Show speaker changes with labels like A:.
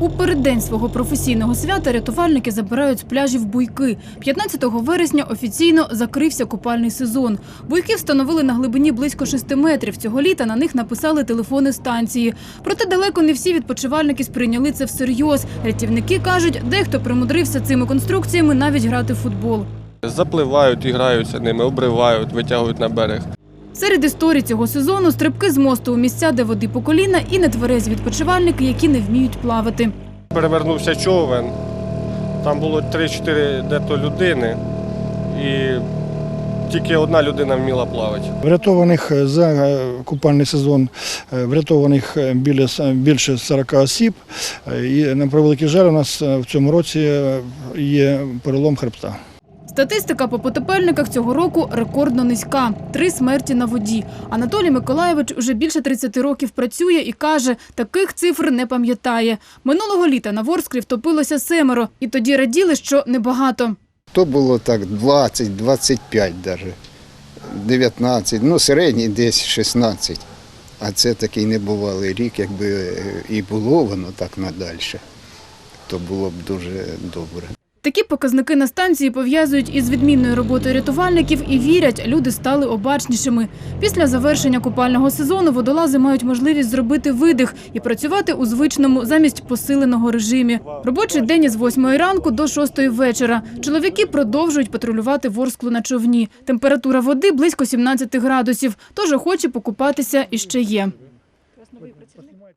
A: У переддень свого професійного свята рятувальники забирають з пляжів буйки. 15 вересня офіційно закрився купальний сезон. Буйки встановили на глибині близько 6 метрів. Цього літа на них написали телефони станції. Проте далеко не всі відпочивальники сприйняли це всерйоз. Рятівники кажуть, дехто примудрився цими конструкціями навіть грати в футбол.
B: Запливають і граються ними, обривають, витягують на берег.
A: Серед історій цього сезону стрибки з мосту у місця, де води по коліна, і нетверезі відпочивальники, які не вміють плавати.
B: Перевернувся човен, там було 3-4 дето людини, і тільки одна людина вміла плавати.
C: Врятованих е, за е, купальний сезон е, врятованих біля більше 40 осіб. І на превеликий жаль, у нас в цьому році є перелом хребта.
A: Статистика по потопельниках цього року рекордно низька – три смерті на воді. Анатолій Миколаєвич уже більше 30 років працює і каже, таких цифр не пам'ятає. Минулого літа на Ворсклі втопилося семеро, і тоді раділи, що небагато.
D: То було так 20, 25 даже, 19, ну середній десь 16. А це такий небувалий рік, якби е, і було воно так надальше, то було б дуже добре.
A: Такі показники на станції пов'язують із відмінною роботою рятувальників і вірять, люди стали обачнішими. Після завершення купального сезону водолази мають можливість зробити видих і працювати у звичному замість посиленого режимі. Робочий день із 8 ранку до 6 вечора. Чоловіки продовжують патрулювати ворсклу на човні. Температура води близько 17 градусів, тож охочі покупатися іще є.